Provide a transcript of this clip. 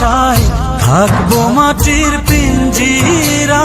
আশায় থাকব মাটির পিঞ্জিরা।